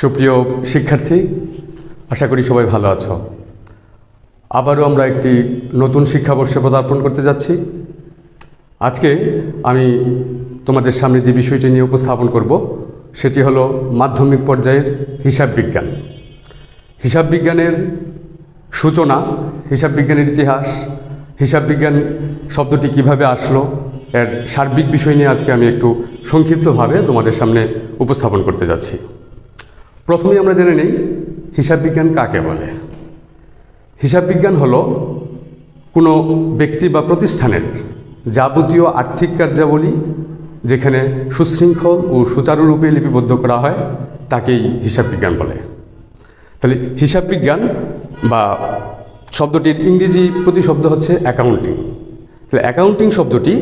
সুপ্রিয় শিক্ষার্থী, আশা করি সবাই ভালো আছো। আবারও আমরা একটি নতুন শিক্ষাবর্ষে পদার্পণ করতে যাচ্ছি। আজকে আমি তোমাদের সামনে যে বিষয়টি নিয়ে উপস্থাপন করব, সেটি হলো মাধ্যমিক পর্যায়ের হিসাব বিজ্ঞান। হিসাব বিজ্ঞানের সূচনা, হিসাব বিজ্ঞানের ইতিহাস, হিসাব বিজ্ঞান শব্দটি কীভাবে আসলো, এর সার্বিক বিষয় নিয়ে আজকে আমি একটু সংক্ষিপ্তভাবে তোমাদের সামনে উপস্থাপন করতে যাচ্ছি। প্রথমেই আমরা জেনে নিই, হিসাব বিজ্ঞান কাকে বলে? হিসাব বিজ্ঞান হলো কোনো ব্যক্তি বা প্রতিষ্ঠানের যাবতীয় আর্থিক কার্যাবলী যেখানে সুশৃঙ্খল ও সুচারুরূপে লিপিবদ্ধ করা হয়, তাকেই হিসাব বিজ্ঞান বলে। তাহলে হিসাব বিজ্ঞান বা শব্দটির ইংরেজি প্রতিশব্দ হচ্ছে অ্যাকাউন্টিং তাহলে অ্যাকাউন্টিং শব্দটি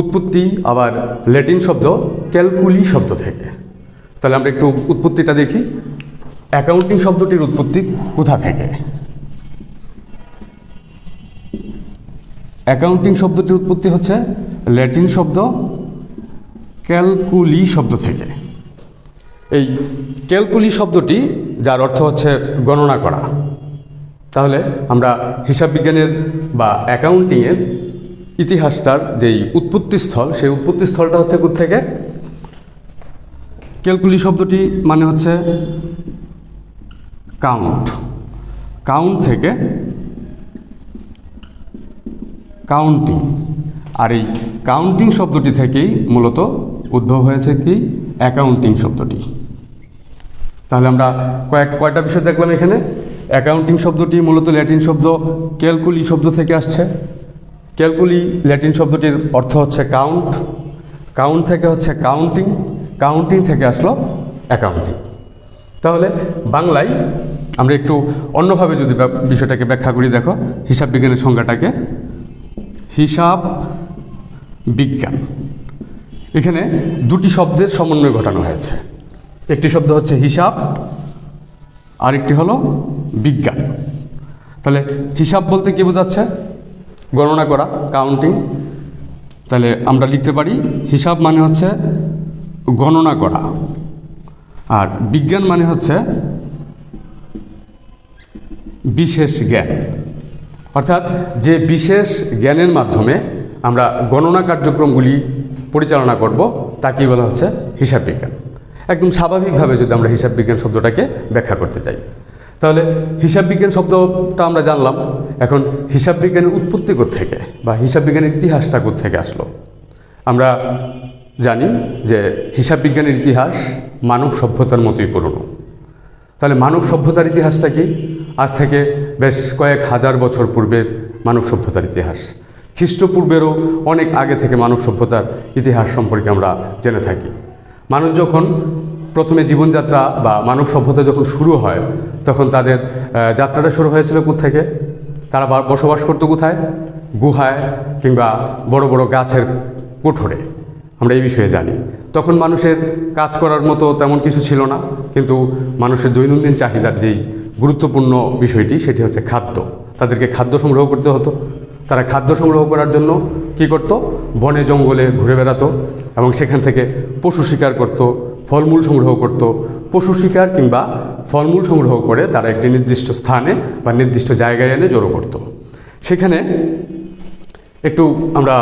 উৎপত্তি আবার ল্যাটিন শব্দ ক্যালকুলি শব্দ থেকে। তাহলে আমরা একটু উৎপত্তিটা দেখি। অ্যাকাউন্টিং শব্দটির উৎপত্তি কোথা থেকে? অ্যাকাউন্টিং শব্দটির উৎপত্তি হচ্ছে ল্যাটিন শব্দ ক্যালকুলি শব্দ থেকে। এই ক্যালকুলি শব্দটি, যার অর্থ হচ্ছে গণনা করা। তাহলে আমরা হিসাব বিজ্ঞানের বা অ্যাকাউন্টিংয়ের ইতিহাসটার যেই উৎপত্তিস্থল, সেই উৎপত্তিস্থলটা হচ্ছে থেকে ক্যালকুলি শব্দটি মানে হচ্ছে কাউন্ট কাউন্ট থেকে কাউন্টিং আর এই কাউন্টিং শব্দটি থেকেই মূলত উদ্ভব হয়েছে কি? অ্যাকাউন্টিং শব্দটি। তাহলে আমরা কয়েক, কয়টা বিষয় দেখলাম এখানে? অ্যাকাউন্টিং শব্দটি মূলত ল্যাটিন শব্দ, ক্যালকুলি শব্দ থেকে আসছে। ক্যালকুলি ল্যাটিন শব্দটির অর্থ হচ্ছে কাউন্ট কাউন্ট থেকে হচ্ছে কাউন্টিং কাউন্টিং থেকে আসলো অ্যাকাউন্টিং তাহলে বাংলায় আমরা একটু অন্যভাবে যদি বিষয়টাকে ব্যাখ্যা করি, দেখো, হিসাব বিজ্ঞানের সংজ্ঞাটাকে। হিসাব বিজ্ঞান। এখানে দুটি শব্দের সমন্বয় ঘটানো হয়েছে। একটি শব্দ হচ্ছে হিসাব, আরেকটি হলো বিজ্ঞান। তাহলে হিসাব বলতে কী বোঝাচ্ছে? গণনা করা কাউন্টিং তাহলে আমরা লিখতে পারি, হিসাব মানে হচ্ছে গণনা করা। আর বিজ্ঞান মানে হচ্ছে বিশেষ জ্ঞান। অর্থাৎ যে বিশেষ জ্ঞানের মাধ্যমে আমরা গণনা কার্যক্রমগুলি পরিচালনা করব, তাকেই বলা হচ্ছে হিসাব বিজ্ঞান। একদম স্বাভাবিকভাবে যদি আমরা হিসাব বিজ্ঞান শব্দটাকে ব্যাখ্যা করতে চাই। তাহলে হিসাব বিজ্ঞান শব্দটা আমরা জানলাম, এখন হিসাব বিজ্ঞানের উৎপত্তি থেকে বা হিসাব বিজ্ঞানের ইতিহাসটা থেকে আসলো? আমরা জানি যে হিসাব বিজ্ঞানের ইতিহাস মানব সভ্যতার মতোই পুরনো। তাহলে মানব সভ্যতার ইতিহাসটা কি? আজ থেকে বেশ কয়েক হাজার বছর পূর্বের মানব সভ্যতার ইতিহাস। খ্রিস্টপূর্বেরও অনেক আগে থেকে মানব সভ্যতার ইতিহাস সম্পর্কে আমরা জেনে থাকি। মানুষ যখন প্রথমে জীবনযাত্রা বা মানব সভ্যতা যখন শুরু হয়, তখন তাদের যাত্রাটা শুরু হয়েছিল থেকে তারা বসবাস করতো কোথায়? গুহায় কিংবা বড় বড় গাছের কোঠরে। আমরা এই বিষয়ে জানি। তখন মানুষের কাজ করার মতো তেমন কিছু ছিল না, কিন্তু মানুষের দৈনন্দিন চাহিদার যেই গুরুত্বপূর্ণ বিষয়টি, সেটি হচ্ছে খাদ্য। তাদেরকে খাদ্য সংগ্রহ করতে হতো। তারা খাদ্য সংগ্রহ করার জন্য কি করত? বনে জঙ্গলে ঘুরে বেড়াতো এবং সেখান থেকে পশু শিকার করত, ফলমূল সংগ্রহ করত। পশু শিকার কিংবা ফলমূল সংগ্রহ করে তারা একটি নির্দিষ্ট স্থানে বা নির্দিষ্ট জায়গায় এনে জড়ো করত। সেখানে একটু আমরা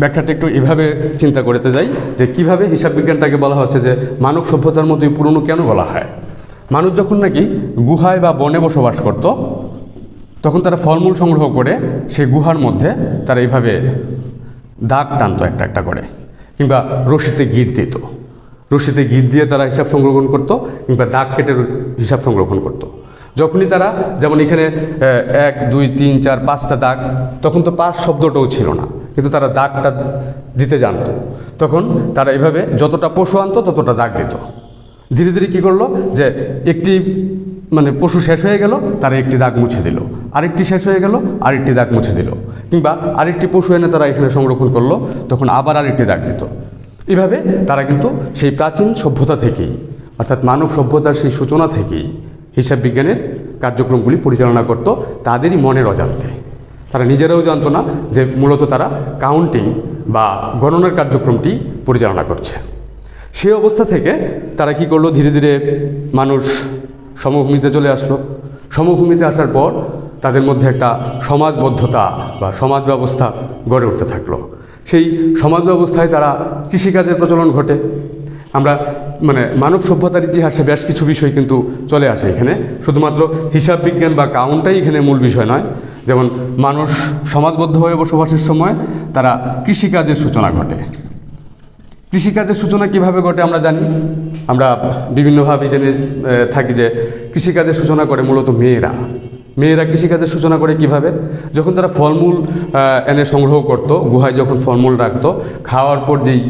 ব্যাখ্যাটা একটু এভাবে চিন্তা করতে যাই যে কীভাবে হিসাব বিজ্ঞানটাকে বলা হচ্ছে যে মানব সভ্যতার মধ্যে পুরনো কেন বলা হয়? মানুষ যখন নাকি গুহায় বা বনে বসবাস করত, তখন তারা ফলমূল সংগ্রহ করে সেই গুহার মধ্যে তারা এইভাবে দাগ টানতো একটা একটা করে, কিংবা রশিতে গিট দিত। রশিতে গিট দিয়ে তারা হিসাব সংরক্ষণ করতো, কিংবা দাগ কেটে হিসাব সংরক্ষণ করতো। যখনই তারা যেমন এখানে এক, দুই, তিন, চার, পাঁচটা দাগ, তখন তো পাঁচ শব্দটাও ছিল না। কিন্তু তারা দাগটা দিতে জানতো। তখন তারা এভাবে যতটা পশু আনতো, ততটা দাগ দিত। ধীরে ধীরে কী করল যে একটি মানে পশু শেষ হয়ে গেল, তারা একটি দাগ মুছে দিল। আরেকটি শেষ হয়ে গেল, আরেকটি দাগ মুছে দিল। কিংবা আরেকটি পশু এনে তারা এখানে সংরক্ষণ করল, তখন আবার আরেকটি দাগ দিত। এভাবে তারা কিন্তু সেই প্রাচীন সভ্যতা থেকেই, অর্থাৎ মানব সভ্যতার সেই সূচনা থেকেই হিসাব বিজ্ঞানের কার্যক্রমগুলি পরিচালনা করত, তাদেরই মনের অজান্তে। তারা নিজেরাও জানতো না যে মূলত তারা কাউন্টিং বা গণনার কার্যক্রমটি পরিচালনা করছে। সেই অবস্থা থেকে তারা কি করল? ধীরে ধীরে মানুষ সমভূমিতে চলে আসলো। সমভূমিতে আসার পর তাদের মধ্যে একটা সমাজবদ্ধতা বা সমাজ ব্যবস্থা গড়ে উঠতে থাকল। সেই সমাজ ব্যবস্থায় তারা কৃষিকাজের প্রচলন ঘটে। আমরা মানে মানব সভ্যতার ইতিহাসে বেশ কিছু বিষয় কিন্তু চলে আসে এখানে। শুধুমাত্র হিসাব বিজ্ঞান বা কাউন্টাই এখানে মূল বিষয় নয়। যেমন মানুষ সমাজবদ্ধ হয়ে বসবাসের সময় তারা কৃষিকাজের সূচনা ঘটে। কৃষিকাজের সূচনা কীভাবে ঘটে আমরা জানি? আমরা বিভিন্নভাবে জেনে থাকি যে কৃষিকাজের সূচনা করে মূলত মেয়েরা। মেয়েরা কৃষিকাজের সূচনা করে কীভাবে? যখন তারা ফলমূল এনে সংগ্রহ করত, গুহায় যখন ফলমূল রাখতো, খাওয়ার পর যেই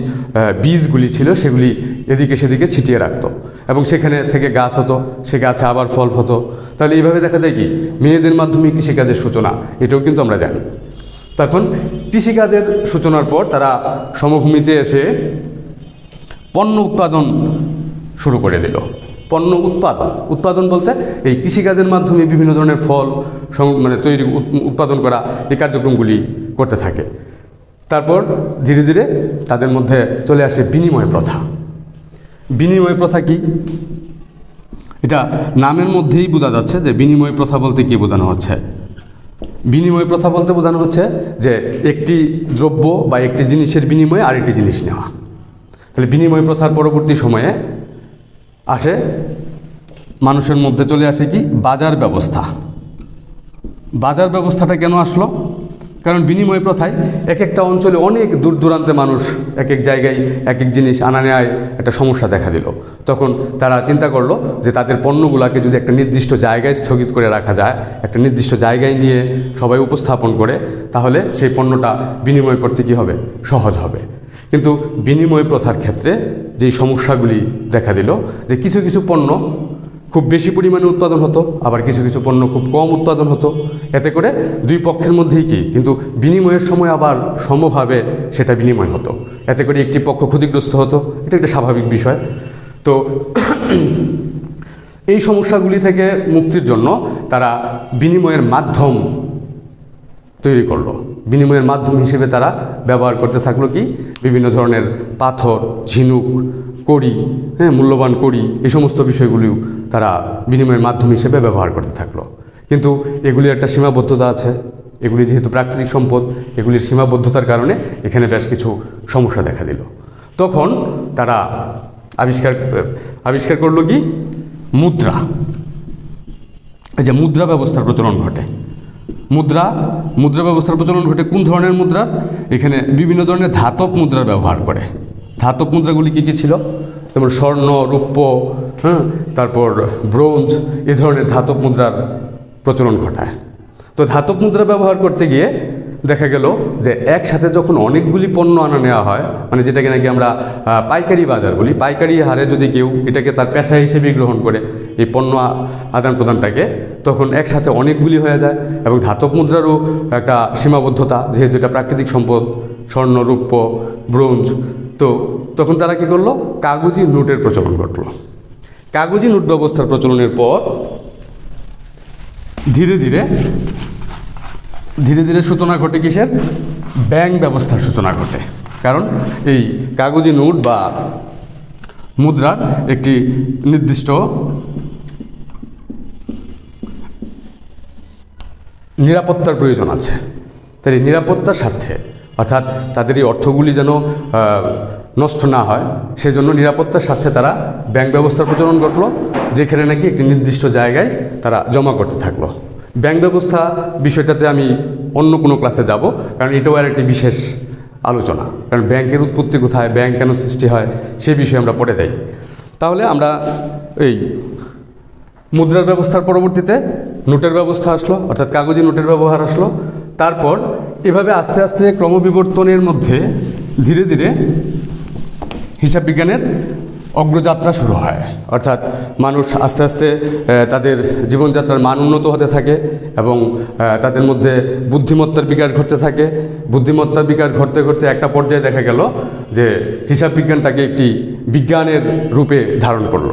বীজগুলি ছিল সেগুলি এদিকে সেদিকে ছিটিয়ে রাখত এবং সেখানে থেকে গাছ হতো, সে গাছে আবার ফল হতো। তাহলে এইভাবে দেখা যায় কি? মেয়েদের মাধ্যমে কৃষিকাজের সূচনা, এটাও কিন্তু আমরা জানি। তখন কৃষিকাজের সূচনার পর তারা সমভূমিতে এসে পণ্য উৎপাদন শুরু করে দিল। পণ্য উৎপাদন। উৎপাদন বলতে এই কৃষিকাজের মাধ্যমে বিভিন্ন ধরনের ফল মানে তৈরি উৎপাদন করা এই কার্যক্রমগুলি করতে থাকে। তারপর ধীরে ধীরে তাদের মধ্যে চলে আসে বিনিময় প্রথা। বিনিময় প্রথা কি? এটা নামের মধ্যেই বোঝা যাচ্ছে যে বিনিময় প্রথা বলতে কি বোঝানো হচ্ছে। বিনিময় প্রথা বলতে বোঝানো হচ্ছে যে একটি দ্রব্য বা একটি জিনিসের বিনিময়ে আরেকটি জিনিস নেওয়া। তাহলে বিনিময় প্রথার পরবর্তী সময়ে আসে, মানুষের মধ্যে চলে আসে কি? বাজার ব্যবস্থা। বাজার ব্যবস্থাটা কেন আসলো? কারণ বিনিময় প্রথায় এক একটা অঞ্চলে অনেক দূর দূরান্তে মানুষ এক এক জায়গায় এক এক জিনিস আনা নেয় একটা সমস্যা দেখা দিল। তখন তারা চিন্তা করল যে তাদের পণ্যগুলোকে যদি একটা নির্দিষ্ট জায়গায় স্থগিত করে রাখা যায়, একটা নির্দিষ্ট জায়গায় নিয়ে সবাই উপস্থাপন করে, তাহলে সেই পণ্যটা বিনিময় করতে কী হবে? সহজ হবে। কিন্তু বিনিময় প্রথার ক্ষেত্রে যেই সমস্যাগুলি দেখা দিল, যে কিছু কিছু পণ্য খুব বেশি পরিমাণে উৎপাদন হতো, আবার কিছু কিছু পণ্য খুব কম উৎপাদন হতো। এতে করে দুই পক্ষের মধ্যেই কি? কিন্তু বিনিময়ের সময় আবার সমভাবে সেটা বিনিময় হতো। এতে করে একটি পক্ষ ক্ষতিগ্রস্ত হতো। এটা একটা স্বাভাবিক বিষয়। তো এই সমস্যাগুলি থেকে মুক্তির জন্য তারা বিনিময়ের মাধ্যম তৈরি করল। বিনিময়ের মাধ্যম হিসেবে তারা ব্যবহার করতে থাকল কি? বিভিন্ন ধরনের পাথর, ঝিনুক, কড়ি হ্যাঁ মূল্যবান কড়ি, এই সমস্ত বিষয়গুলিও তারা বিনিময়ের মাধ্যম হিসেবে ব্যবহার করতে থাকল। কিন্তু এগুলির একটা সীমাবদ্ধতা আছে। এগুলি যেহেতু প্রাকৃতিক সম্পদ, এগুলির সীমাবদ্ধতার কারণে এখানে বেশ কিছু সমস্যা দেখা দিল। তখন তারা আবিষ্কার আবিষ্কার করল কি? মুদ্রা। যে মুদ্রা ব্যবস্থার প্রচলন ঘটে। মুদ্রা মুদ্রা ব্যবস্থার প্রচলন ঘটে কোন ধরনের মুদ্রার? এখানে বিভিন্ন ধরনের ধাতব মুদ্রার ব্যবহার করে। ধাতব মুদ্রাগুলি কী কী ছিল? যেমন স্বর্ণ, রৌপ্য হ্যাঁ তারপর ব্রোঞ্জ, এ ধরনের ধাতব মুদ্রার প্রচলন ঘটায়। তো ধাতব মুদ্রা ব্যবহার করতে গিয়ে দেখা গেল যে একসাথে যখন অনেকগুলি পণ্য আনা নেওয়া হয় মানে যেটাকে নাকি আমরা পাইকারি বাজার বলি, পাইকারি হারে যদি কেউ এটাকে তার পেশা হিসেবে গ্রহণ করে, এই পণ্য আদান প্রদানটাকে তখন একসাথে অনেকগুলি হয়ে যায় এবং ধাতব মুদ্রারও একটা সীমাবদ্ধতা, যেহেতু এটা প্রাকৃতিক সম্পদ, স্বর্ণ, রূপ্য, ব্রোঞ্জ। তো তখন তারা কি করল? কাগজি নোটের প্রচলন ঘটলো। কাগজি নোট ব্যবস্থার প্রচলনের পর ধীরে ধীরে ধীরে ধীরে সূচনা ঘটে কিসের? ব্যাংক ব্যবস্থার সূচনা ঘটে। কারণ এই কাগজি নোট বা মুদ্রার একটি নির্দিষ্ট নিরাপত্তার প্রয়োজন আছে। তাই নিরাপত্তার স্বার্থে, অর্থাৎ তাদের এই অর্থগুলি যেন নষ্ট না হয়, সেজন্য নিরাপত্তার স্বার্থে তারা ব্যাংক ব্যবস্থার প্রচলন ঘটলো, যেখানে নাকি একটি নির্দিষ্ট জায়গায় তারা জমা করতে থাকল। ব্যাংক ব্যবস্থা বিষয়টাতে আমি অন্য কোনো ক্লাসে যাব, কারণ এটাও আর একটি বিশেষ আলোচনা। কারণ ব্যাংকের উৎপত্তি কোথায়, ব্যাংক কেন সৃষ্টি হয়, সে বিষয়ে আমরা পড়ে যাই। তাহলে আমরা এই মুদ্রার ব্যবস্থার পরবর্তীতে নোটের ব্যবস্থা আসলো, অর্থাৎ কাগজে নোটের ব্যবহার আসলো। তারপর এভাবে আস্তে আস্তে ক্রমবিবর্তনের মধ্যে ধীরে ধীরে হিসাব বিজ্ঞানের অগ্রযাত্রা শুরু হয়। অর্থাৎ মানুষ আস্তে আস্তে তাদের জীবনযাত্রার মান উন্নত হতে থাকে এবং তাদের মধ্যে বুদ্ধিমত্তার বিকাশ ঘটতে থাকে। বুদ্ধিমত্তার বিকাশ ঘটতে ঘটতে একটা পর্যায়ে দেখা গেল যে হিসাব বিজ্ঞানটাকে একটি বিজ্ঞানের রূপে ধারণ করল।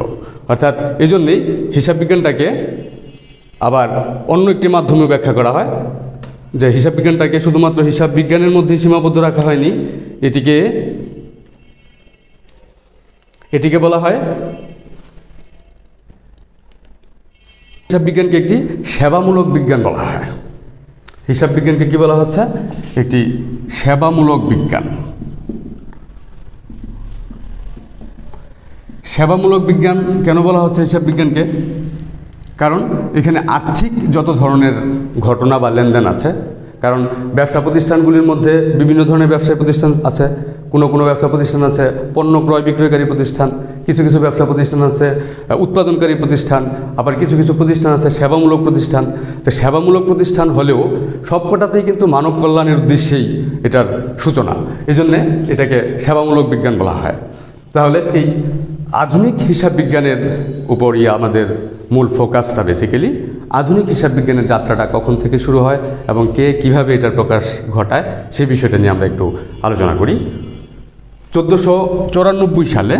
অর্থাৎ এই জন্যেই হিসাব বিজ্ঞানটাকে আবার অন্য একটি মাধ্যমে ব্যাখ্যা করা হয়, যে হিসাব বিজ্ঞানটাকে শুধুমাত্র হিসাব বিজ্ঞানের মধ্যেই সীমাবদ্ধ রাখা হয়নি, এটিকে এটিকে বলা হয় হিসাব বিজ্ঞানকে একটি সেবামূলক বিজ্ঞান বলা হয়। হিসাব বিজ্ঞানকে কি বলা হচ্ছে? একটি সেবামূলক বিজ্ঞান। সেবামূলক বিজ্ঞান কেন বলা হচ্ছে হিসাব বিজ্ঞানকে? কারণ এখানে আর্থিক যত ধরনের ঘটনা বা লেনদেন আছে, কারণ ব্যবসা প্রতিষ্ঠানগুলির মধ্যে বিভিন্ন ধরনের ব্যবসায়ী প্রতিষ্ঠান আছে, কোনো কোনো ব্যবসা প্রতিষ্ঠান আছে, পণ্য ক্রয় বিক্রয়কারী প্রতিষ্ঠান, কিছু কিছু ব্যবসা প্রতিষ্ঠান আছে উৎপাদনকারী প্রতিষ্ঠান, আবার কিছু কিছু প্রতিষ্ঠান আছে সেবামূলক প্রতিষ্ঠান। তো সেবামূলক প্রতিষ্ঠান হলেও সবকটাতেই কিন্তু মানব কল্যাণের উদ্দেশ্যেই এটার সূচনা। এই জন্যে এটাকে সেবামূলক বিজ্ঞান বলা হয়। তাহলে এই আধুনিক হিসাব বিজ্ঞানের উপরই আমাদের মূল ফোকাসটা বেসিক্যালি আধুনিক হিসাব বিজ্ঞানের যাত্রাটা কখন থেকে শুরু হয় এবং কে কীভাবে এটার প্রকাশ ঘটায় সেই বিষয়টা নিয়ে আমরা একটু আলোচনা করি। চোদ্দোশো চৌরানব্বই সালে,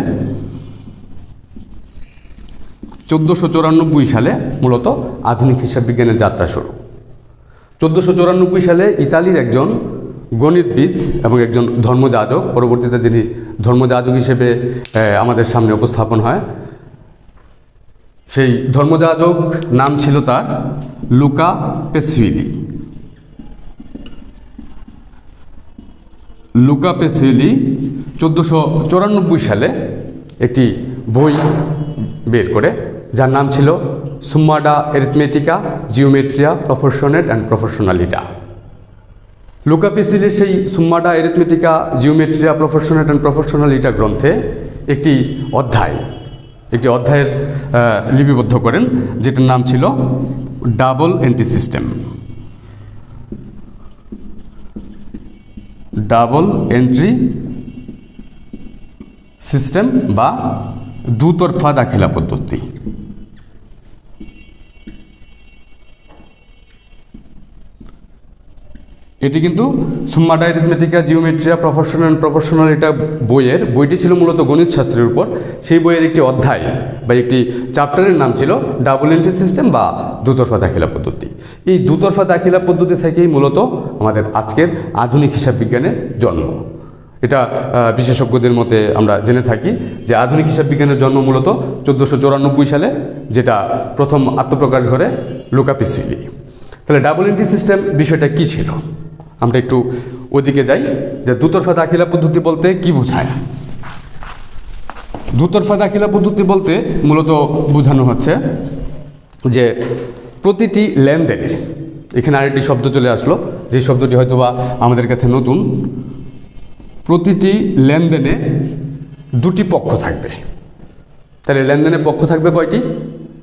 চোদ্দোশো চৌরানব্বই সালে মূলত আধুনিক হিসাব বিজ্ঞানের যাত্রা শুরু। চোদ্দোশো চৌরানব্বই সালে ইতালির একজন গণিতবিদ এবং একজন ধর্মযাজক। পরবর্তীতে যিনি ধর্মযাজক হিসেবে আমাদের সামনে উপস্থাপন হয়, সেই ধর্মযাজক নাম ছিল তার লুকা পেসুইলি লুকা পেসুইলি চোদ্দোশো চৌরানব্বই সালে একটি বই বের করে, যার নাম ছিল সুম্মাডা এরিথমেটিকা, জিওমেট্রিয়া প্রফেশনেট অ্যান্ড প্রফেশনালিটা। লুকা পেসিলের সেই সুম্মাডা এরিথমেটিকা জিওমেট্রিয়া প্রফেশনাল অ্যান্ড প্রফেশনালিটা গ্রন্থে একটি অধ্যায়, একটি অধ্যায়ের লিপিবদ্ধ করেন, যেটার নাম ছিল double entry system. Double entry system বা দুতরফা দাখিলা পদ্ধতি। এটি কিন্তু Summa de Arithmetica Geometria professional and professional এটা বইয়ের, বইটি ছিল মূলত গণিত শাস্ত্রের উপর। সেই বইয়ের একটি অধ্যায় বা একটি চ্যাপ্টারের নাম ছিল ডাবল এন্ট্রি সিস্টেম বা দুতরফা দাখিলা পদ্ধতি। এই দুতরফা দাখিলা পদ্ধতি থেকেই মূলত আমাদের আজকের আধুনিক হিসাব বিজ্ঞানের জন্ম। এটা বিশেষজ্ঞদের মতে আমরা জেনে থাকি যে আধুনিক হিসাব বিজ্ঞানের জন্ম মূলত চোদ্দোশো চৌরানব্বই সালে, যেটা প্রথম আত্মপ্রকাশ ঘরে লুকাপিসিলি তাহলে ডাবল এন্ট্রি সিস্টেম বিষয়টা কী ছিল? আমরা একটু ওদিকে যাই, যে দুতরফা দাখিলা পদ্ধতি বলতে কি বোঝায়? দুতরফা দাখিলা পদ্ধতি বলতে মূলত বোঝানো হচ্ছে যে প্রতিটি লেনদেনে, এখানে আরেকটি শব্দ চলে আসলো, যে শব্দটি হয়তো বা আমাদের কাছে নতুন, প্রতিটি লেনদেনে দুটি পক্ষ থাকবে। তাহলে লেনদেনের পক্ষ থাকবে কয়টি?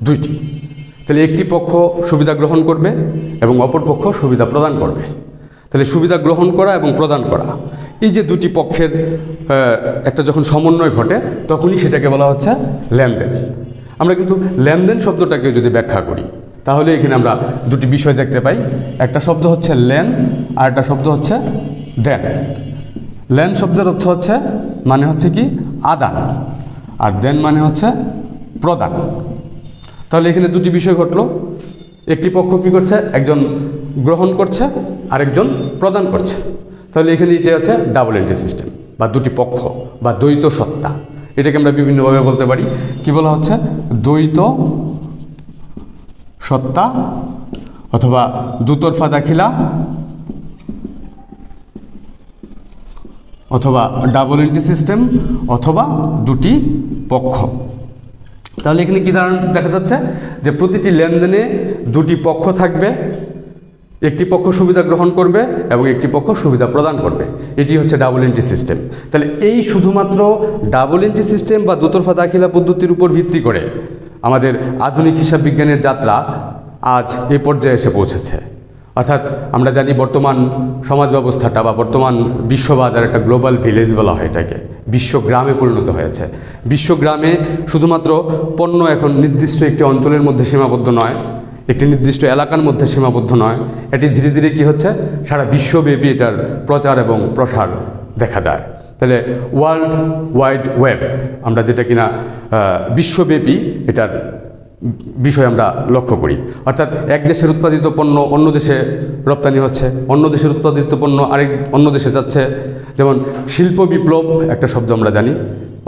দুইটি। তাহলে একটি পক্ষ সুবিধা গ্রহণ করবে এবং অপর পক্ষ সুবিধা প্রদান করবে। তাহলে সুবিধা গ্রহণ করা এবং প্রদান করা। এই যে দুটি পক্ষের একটা যখন সমন্বয় ঘটে, তখনই সেটাকে বলা হচ্ছে লেনদেন। আমরা কিন্তু লেনদেন শব্দটাকে যদি ব্যাখ্যা করি, তাহলে এখানে আমরা দুটি বিষয় দেখতে পাই। একটা শব্দ হচ্ছে লেন, আর একটা শব্দ হচ্ছে দেন। লেন শব্দের অর্থ হচ্ছে মানে হচ্ছে কি? আদান। আর দেন মানে হচ্ছে প্রদান। তাহলে এখানে দুটি বিষয় ঘটলো। একটি পক্ষ কি করছে? একজন গ্রহণ করছে আরেকজন প্রদান করছে। তাহলে এখানে এটা হচ্ছে ডাবল এন্ট্রি সিস্টেম বা দুটি পক্ষ বা দ্বৈত সত্তা। এটাকে আমরা বিভিন্নভাবে বলতে পারি। কি বলা হচ্ছে? দ্বৈত সত্তা অথবা দুতরফা দাখিলা অথবা ডাবল এন্ট্রি সিস্টেম অথবা দুটি পক্ষ। তাহলে এখানে কী ধারণা দেখা যাচ্ছে? যে প্রতিটি লেনদেনে দুটি পক্ষ থাকবে। একটি পক্ষ সুবিধা গ্রহণ করবে এবং একটি পক্ষ সুবিধা প্রদান করবে। এটি হচ্ছে ডাবল এন্ট্রি সিস্টেম তাহলে এই শুধুমাত্র ডাবল এন্ট্রি সিস্টেম বা দুতরফা দাখিলা পদ্ধতির উপর ভিত্তি করে আমাদের আধুনিক হিসাব বিজ্ঞানের যাত্রা আজ এ পর্যায়ে এসে পৌঁছেছে। অর্থাৎ আমরা জানি বর্তমান সমাজ ব্যবস্থাটা বা বর্তমান বিশ্ববাজার একটা গ্লোবাল ভিলেজ বলা হয় এটাকে। বিশ্বগ্রামে পরিণত হয়েছে। বিশ্বগ্রামে শুধুমাত্র পণ্য এখন নির্দিষ্ট একটি অঞ্চলের মধ্যে সীমাবদ্ধ নয় একটি নির্দিষ্ট এলাকার মধ্যে সীমাবদ্ধ নয়। এটি ধীরে ধীরে কী হচ্ছে? সারা বিশ্বব্যাপী এটার প্রচার এবং প্রসার দেখা দেয়। তাহলে ওয়ার্ল্ড ওয়াইড ওয়েব আমরা যেটা কিনা বিশ্বব্যাপী এটার বিষয় আমরা লক্ষ্য করি। অর্থাৎ এক দেশের উৎপাদিত পণ্য অন্য দেশে রপ্তানি হচ্ছে, অন্য দেশের উৎপাদিত পণ্য আরেক, অন্য দেশে যাচ্ছে। যেমন শিল্প বিপ্লব একটা শব্দ আমরা জানি।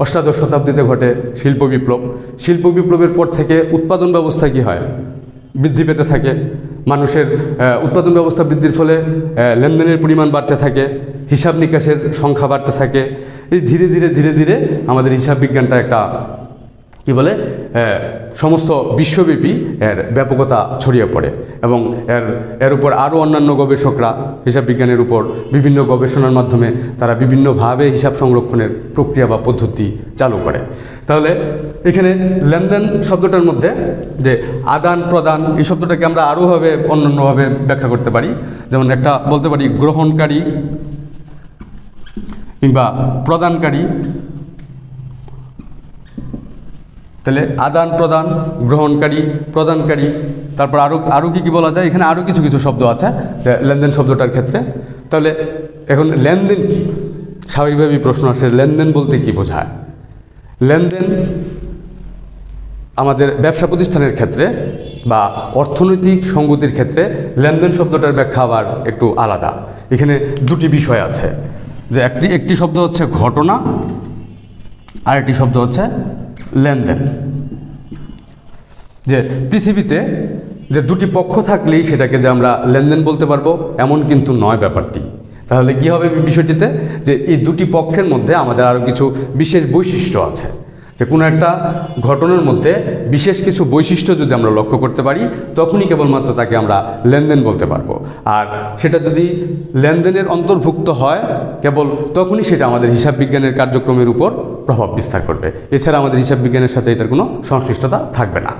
অষ্টাদশ শতাব্দীতে ঘটে শিল্প বিপ্লব। শিল্প বিপ্লবের পর থেকে উৎপাদন ব্যবস্থা কী হয়? বৃদ্ধি পেতে থাকে, মানুষের উৎপাদন ব্যবস্থা বৃদ্ধির ফলে লেনদেনের পরিমাণ বাড়তে থাকে, হিসাব নিকাশের সংখ্যা বাড়তে থাকে। এই ধীরে ধীরে ধীরে ধীরে আমাদের হিসাব বিজ্ঞানটা একটা কি বলে সমস্ত বিশ্বব্যাপী এর ব্যাপকতা ছড়িয়ে পড়ে এবং এর এর উপর আরও অন্যান্য গবেষকরা, হিসাব বিজ্ঞানের উপর বিভিন্ন গবেষণার মাধ্যমে তারা বিভিন্নভাবে হিসাব সংরক্ষণের প্রক্রিয়া বা পদ্ধতি চালু করে। তাহলে এখানে লেনদেন শব্দটার মধ্যে যে আদান প্রদান, এই শব্দটাকে আমরা আরোভাবে, অন্যান্যভাবে ব্যাখ্যা করতে পারি। যেমন একটা বলতে পারি, গ্রহণকারী কিংবা প্রদানকারী। তাহলে আদান প্রদান, গ্রহণকারী, প্রদানকারী, তারপর আরও আরও কী কী বলা যায়? এখানে আরও কিছু কিছু শব্দ আছে লেনদেন শব্দটার ক্ষেত্রে। তাহলে এখন লেনদেন কি? স্বাভাবিকভাবেই প্রশ্ন আসে, লেনদেন বলতে কি বোঝায়? লেনদেন আমাদের ব্যবসা প্রতিষ্ঠানের ক্ষেত্রে বা অর্থনৈতিক সঙ্গতির ক্ষেত্রে লেনদেন শব্দটার ব্যাখ্যা আবার একটু আলাদা। এখানে দুটি বিষয় আছে। যে একটি একটি শব্দ হচ্ছে ঘটনা আর একটি শব্দ হচ্ছে লেনদেন। যে পৃথিবীতে যে দুটি পক্ষ থাকলেই সেটাকে যে আমরা লেনদেন বলতে পারব, এমন কিন্তু নয় ব্যাপারটি। তাহলে কী হবে বিষয়টিতে? যে এই দুটি পক্ষের মধ্যে আমাদের আরও কিছু বিশেষ বৈশিষ্ট্য আছে। যে কোনো একটা ঘটনার মধ্যে বিশেষ কিছু বৈশিষ্ট্য যদি আমরা লক্ষ্য করতে পারি, তখনই কেবলমাত্র তাকে আমরা লেনদেন বলতে পারব। আর সেটা যদি লেনদেনের অন্তর্ভুক্ত হয়, কেবল তখনই সেটা আমাদের হিসাব বিজ্ঞানের কার্যক্রমের উপর প্রভাব বিস্তার করবে। এছাড়া আমাদের হিসাব বিজ্ঞানের সাথে এটার কোনো সংশ্লিষ্টতা থাকবে না।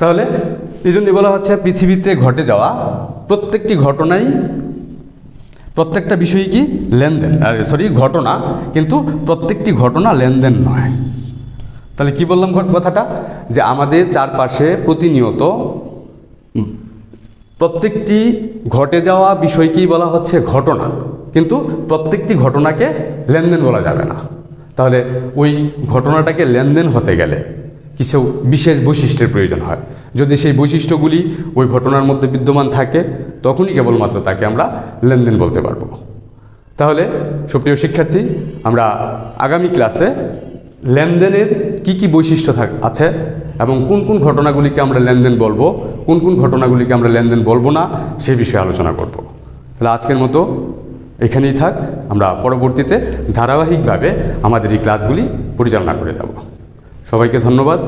তাহলে এই জন্যই বলা হচ্ছে, পৃথিবীতে ঘটে যাওয়া প্রত্যেকটি ঘটনাই, প্রত্যেকটা বিষয়ই কি লেনদেন সরি ঘটনা, কিন্তু প্রত্যেকটি ঘটনা লেনদেন নয়। তাহলে কি বললাম কথাটা? যে আমাদের চারপাশে প্রতিনিয়ত প্রত্যেকটি ঘটে যাওয়া বিষয়কেই বলা হচ্ছে ঘটনা, কিন্তু প্রত্যেকটি ঘটনাকে লেনদেন বলা যাবে না। তাহলে ওই ঘটনাটাকে লেনদেন হতে গেলে কিছু বিশেষ বৈশিষ্ট্যের প্রয়োজন হয়। যদি সেই বৈশিষ্ট্যগুলি ওই ঘটনার মধ্যে বিদ্যমান থাকে, তখনই কেবলমাত্র তাকে আমরা লেনদেন বলতে পারব। তাহলে সুপ্রিয় শিক্ষার্থী, আমরা আগামী ক্লাসে লেনদেনের কি কি বৈশিষ্ট্য থাক, আছে এবং কোন কোন ঘটনাগুলিকে আমরা লেনদেন বলব, কোন কোন ঘটনাগুলিকে আমরা লেনদেন বলব না সেই বিষয়ে আলোচনা করব। তাহলে আজকের মতো এখানেই থাক আমরা পরবর্তীতে ধারাবাহিকভাবে আমাদের এই ক্লাসগুলি পরিচালনা করে যাব সবাইকে ধন্যবাদ।